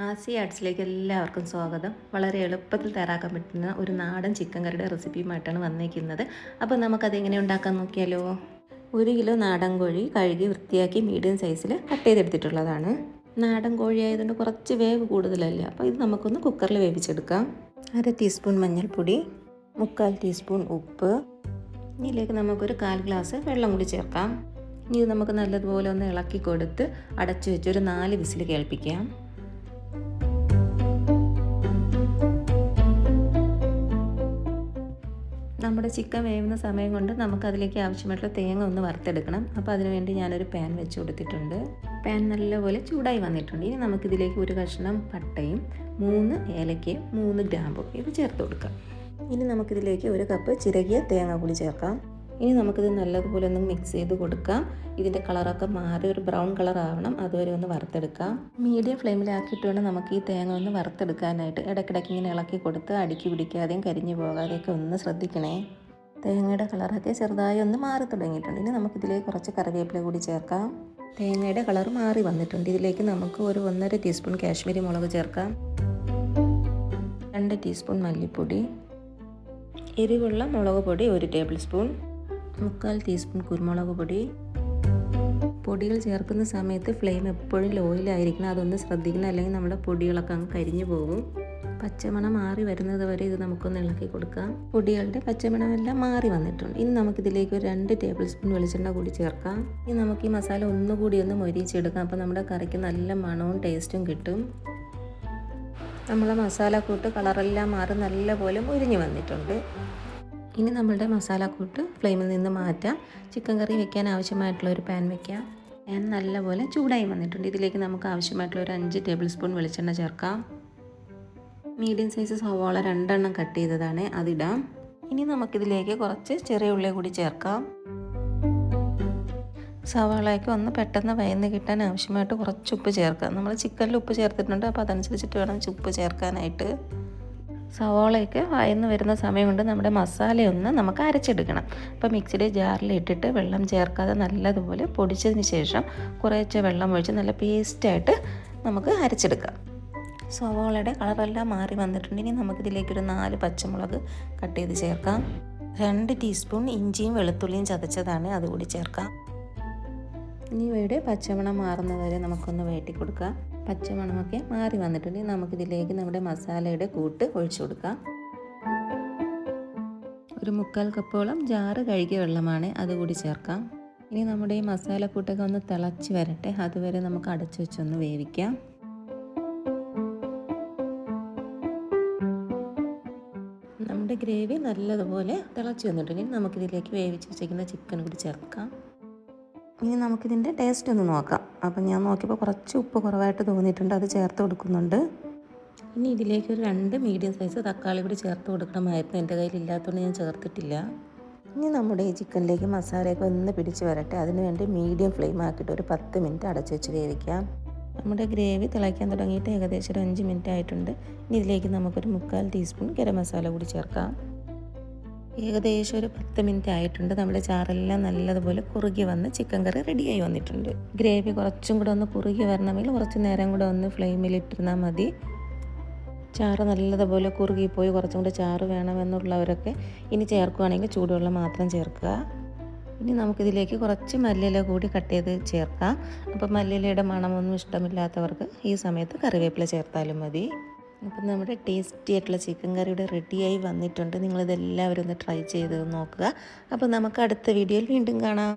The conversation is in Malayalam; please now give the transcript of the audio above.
ആസി ആർട്സിലേക്ക് എല്ലാവർക്കും സ്വാഗതം. വളരെ എളുപ്പത്തിൽ തയ്യാറാക്കാൻ പറ്റുന്ന ഒരു നാടൻ ചിക്കൻ കറിയുടെ റെസിപ്പിയുമായിട്ടാണ് വന്നിരിക്കുന്നത് അപ്പോൾ നമുക്കത് എങ്ങനെ ഉണ്ടാക്കാൻ നോക്കിയാലോ? ഒരു കിലോ നാടൻ കോഴി കഴുകി വൃത്തിയാക്കി മീഡിയം സൈസിൽ കട്ട് ചെയ്തെടുത്തിട്ടുള്ളതാണ്. നാടൻ കോഴി ആയതുകൊണ്ട് കുറച്ച് വേവ് കൂടുതലല്ലേ. അപ്പോൾ ഇത് നമുക്കൊന്ന് കുക്കറിൽ വേവിച്ചെടുക്കാം. അര ടീസ്പൂൺ മഞ്ഞൾപ്പൊടി മുക്കാൽ ടീസ്പൂൺ ഉപ്പ്. ഇതിലേക്ക് നമുക്കൊരു കാൽ ഗ്ലാസ് വെള്ളം കൂടി ചേർക്കാം. ഇനി ഇത് നമുക്ക് നല്ലതുപോലെ ഒന്ന് ഇളക്കി കൊടുത്ത് അടച്ചു വെച്ച് ഒരു നാല് വിസിൽ കേൾപ്പിക്കാം. നമ്മുടെ ചിക്കൻ വേവുന്ന സമയം കൊണ്ട് നമുക്ക് അതിലേക്ക് ആവശ്യമായിട്ടുള്ള തേങ്ങ ഒന്ന് വറുത്തെടുക്കണം. അപ്പോൾ അതിനുവേണ്ടി ഞാനൊരു പാൻ വെച്ച് കൊടുത്തിട്ടുണ്ട്. പാൻ നല്ലപോലെ ചൂടായി വന്നിട്ടുണ്ട്. ഇനി നമുക്കിതിലേക്ക് ഒരു കഷ്ണം പട്ടയും മൂന്ന് ഏലക്കയും മൂന്ന് ഗ്രാമ്പും ഇത് ചേർത്ത് കൊടുക്കാം. ഇനി നമുക്കിതിലേക്ക് ഒരു കപ്പ് ചിരകിയ തേങ്ങ കൂടി ചേർക്കാം. ഇനി നമുക്കിത് നല്ലതുപോലെ ഒന്ന് മിക്സ് ചെയ്ത് കൊടുക്കാം. ഇതിന്റെ കളറൊക്കെ മാറി ഒരു ബ്രൗൺ കളർ ആവണം. അതുവരെ ഒന്ന് വറുത്തെടുക്കാം. മീഡിയം ഫ്ലെയിമിലാക്കിയിട്ട് വേണം നമുക്ക് ഈ തേങ്ങ ഒന്ന് വറുത്തെടുക്കാനായിട്ട്. ഇടയ്ക്കിടയ്ക്ക് ഇങ്ങനെ ഇളക്കി കൊടുത്ത് അടുക്കി പിടിക്കാതെയും കരിഞ്ഞു പോകാതെയൊക്കെ ഒന്ന് ശ്രദ്ധിക്കണേ. തേങ്ങയുടെ കളറൊക്കെ ചെറുതായി ഒന്ന് മാറി തുടങ്ങിയിട്ടുണ്ട്. ഇനി നമുക്കിതിലേക്ക് കുറച്ച് കറിവേപ്പില കൂടി ചേർക്കാം. തേങ്ങയുടെ കളർ മാറി വന്നിട്ടുണ്ട്. ഇതിലേക്ക് നമുക്ക് ഒരു ഒന്നര ടീസ്പൂൺ കാശ്മീരി മുളക് ചേർക്കാം. രണ്ട് ടീസ്പൂൺ മല്ലിപ്പൊടി. എരിവുള്ള മുളക് പൊടി ഒരു ടേബിൾ സ്പൂൺ മുക്കാൽ ടീസ്പൂൺ കുരുമുളക് പൊടി. പൊടികൾ ചേർക്കുന്ന സമയത്ത് ഫ്ലെയിം എപ്പോഴും ലോയിലായിരിക്കണം അതൊന്ന് ശ്രദ്ധിക്കണം. അല്ലെങ്കിൽ നമ്മുടെ പൊടികളൊക്കെ അങ്ങ് കരിഞ്ഞു പോകും. പച്ചമണം മാറി വരുന്നത് വരെ ഇത് നമുക്കൊന്ന് ഇളക്കി കൊടുക്കാം. പൊടികളുടെ പച്ചമണമെല്ലാം മാറി വന്നിട്ടുണ്ട്. ഇനി നമുക്കിതിലേക്ക് ഒരു രണ്ട് ടേബിൾ സ്പൂൺ വെളിച്ചെണ്ണ കൂടി ചേർക്കാം. ഇനി നമുക്ക് ഈ മസാല ഒന്നുകൂടി ഒന്ന് മൊരിച്ചെടുക്കാം. അപ്പോൾ നമ്മുടെ കറിക്ക് നല്ല മണവും ടേസ്റ്റും കിട്ടും. നമ്മളെ മസാല കൂട്ട് കളറെല്ലാം മാറി നല്ലപോലെ മുരിഞ്ഞു വന്നിട്ടുണ്ട്. ഇനി നമ്മളുടെ മസാലക്കൂട്ട് ഫ്ലെയിമിൽ നിന്ന് മാറ്റാം. ചിക്കൻ കറി വെക്കാൻ ആവശ്യമായിട്ടുള്ള ഒരു പാൻ വെക്കാം. പാൻ നല്ലപോലെ ചൂടായി വന്നിട്ടുണ്ട്. ഇതിലേക്ക് നമുക്ക് ആവശ്യമായിട്ടുള്ള ഒരു അഞ്ച് ടേബിൾ സ്പൂൺ വെളിച്ചെണ്ണ ചേർക്കാം. മീഡിയം സൈസ് സവാള രണ്ടെണ്ണം കട്ട് ചെയ്തതാണ്. അതിടാം. ഇനി നമുക്കിതിലേക്ക് കുറച്ച് ചെറിയ ഉള്ളി കൂടി ചേർക്കാം. സവാളയ്ക്ക് ഒന്ന് പെട്ടെന്ന് വയന്ന് കിട്ടാൻ ആവശ്യമായിട്ട് കുറച്ച് ഉപ്പ് ചേർക്കാം. നമ്മൾ ചിക്കനിൽ ഉപ്പ് ചേർത്തിട്ടുണ്ട്. അപ്പോൾ അതനുസരിച്ചിട്ട് വേണം ഉപ്പ് ചേർക്കാനായിട്ട്. സവാളയൊക്കെ വയന്ന് വരുന്ന സമയം കൊണ്ട് നമ്മുടെ മസാലയൊന്ന് നമുക്ക് അരച്ചെടുക്കണം. അപ്പോൾ മിക്സിയുടെ ജാറിൽ ഇട്ടിട്ട് വെള്ളം ചേർക്കാതെ നല്ലതുപോലെ പൊടിച്ചതിന് ശേഷം കുറേശ്ശെ വെള്ളം ഒഴിച്ച് നല്ല പേസ്റ്റായിട്ട് നമുക്ക് അരച്ചെടുക്കാം. സവാളയുടെ കളറെല്ലാം മാറി വന്നിട്ടുണ്ട്. ഇനി നമുക്കിതിലേക്കൊരു നാല് പച്ചമുളക് കട്ട് ചെയ്ത് ചേർക്കാം. രണ്ട് ടീസ്പൂൺ ഇഞ്ചിയും വെളുത്തുള്ളിയും ചതച്ചതാണ് അതുകൂടി ചേർക്കാം. ഇനി ഇവയുടെ പച്ചമണം മാറുന്നവരെ നമുക്കൊന്ന് വഴറ്റി കൊടുക്കാം പച്ചമണമൊക്കെ മാറി വന്നിട്ടുണ്ട്. നമുക്കിതിലേക്ക് നമ്മുടെ മസാലയുടെ കൂട്ട് ഒഴിച്ചു കൊടുക്കാം. ഒരു മുക്കാൽ കപ്പോളം ജാറ് കഴുകിയ വെള്ളമാണ് അതുകൂടി ചേർക്കാം. ഇനി നമ്മുടെ ഈ മസാലക്കൂട്ടൊക്കെ ഒന്ന് തിളച്ച് വരട്ടെ. അതുവരെ നമുക്ക് അടച്ചു വെച്ചൊന്ന് വേവിക്കാം. നമ്മുടെ ഗ്രേവി നല്ലതുപോലെ തിളച്ച് വന്നിട്ടുണ്ടെങ്കിൽ നമുക്കിതിലേക്ക് വേവിച്ച് വെച്ചിരിക്കുന്ന ചിക്കൻ കൂടി ചേർക്കാം. ഇനി നമുക്കിതിന്റെ ടേസ്റ്റ് ഒന്ന് നോക്കാം. അപ്പം ഞാൻ നോക്കിയപ്പോൾ കുറച്ച് ഉപ്പ് കുറവായിട്ട് തോന്നിയിട്ടുണ്ട് അത് ചേർത്ത് കൊടുക്കുന്നുണ്ട്. ഇനി ഇതിലേക്ക് ഒരു രണ്ട് മീഡിയം സൈസ് തക്കാളി കൂടി ചേർത്ത് കൊടുക്കണമായിരുന്നു. എന്റെ കയ്യിൽ ഇല്ലാത്തതുകൊണ്ട് ഞാൻ ചേർത്തിട്ടില്ല. ഇനി നമ്മുടെ ഈ ചിക്കനിലേക്ക് മസാലയൊക്കെ ഒന്ന് പിടിച്ച് വരട്ടെ. അതിന് വേണ്ടി മീഡിയം ഫ്ലെയിം ആക്കിയിട്ട് ഒരു പത്ത് മിനിറ്റ് അടച്ചു വെച്ച് വേവിക്കാം. നമ്മുടെ ഗ്രേവി തിളയ്ക്കാൻ തുടങ്ങിയിട്ട് ഏകദേശം ഒരു അഞ്ച് മിനിറ്റ് ആയിട്ടുണ്ട്. ഇനി ഇതിലേക്ക് നമുക്കൊരു മുക്കാൽ ടീസ്പൂൺ ഗരം മസാല കൂടി ചേർക്കാം. ഏകദേശം ഒരു പത്ത് മിനിറ്റ് ആയിട്ടുണ്ട്. നമ്മുടെ ചാറെല്ലാം നല്ലതുപോലെ കുറുകി വന്ന് ചിക്കൻ കറി റെഡിയായി വന്നിട്ടുണ്ട്. ഗ്രേവി കുറച്ചും കൂടെ ഒന്ന് കുറുകി വരണമെങ്കിൽ കുറച്ച് നേരം കൂടെ ഒന്ന് ഫ്ലെയിമിൽ ഇട്ടിരുന്നാൽ മതി. ചാറ് നല്ലതുപോലെ കുറുകിപ്പോയി കുറച്ചും കൂടെ ചാറ് വേണമെന്നുള്ളവരൊക്കെ ഇനി ചേർക്കുകയാണെങ്കിൽ ചൂടുവെള്ളം മാത്രം ചേർക്കുക. ഇനി നമുക്കിതിലേക്ക് കുറച്ച് മല്ലിയില കൂടി കട്ട് ചെയ്ത് ചേർക്കാം. അപ്പോൾ മല്ലിയിലയുടെ മണമൊന്നും ഇഷ്ടമില്ലാത്തവർക്ക് ഈ സമയത്ത് കറിവേപ്പില ചേർത്താലും മതി. അപ്പം നമ്മുടെ ടേസ്റ്റി ആയിട്ടുള്ള ചിക്കൻ കറിയുടെ റെഡിയായി വന്നിട്ടുണ്ട്. നിങ്ങളിതെല്ലാവരും ഒന്ന് ട്രൈ ചെയ്ത് നോക്കുക. അപ്പോൾ നമുക്ക് അടുത്ത വീഡിയോയിൽ വീണ്ടും കാണാം.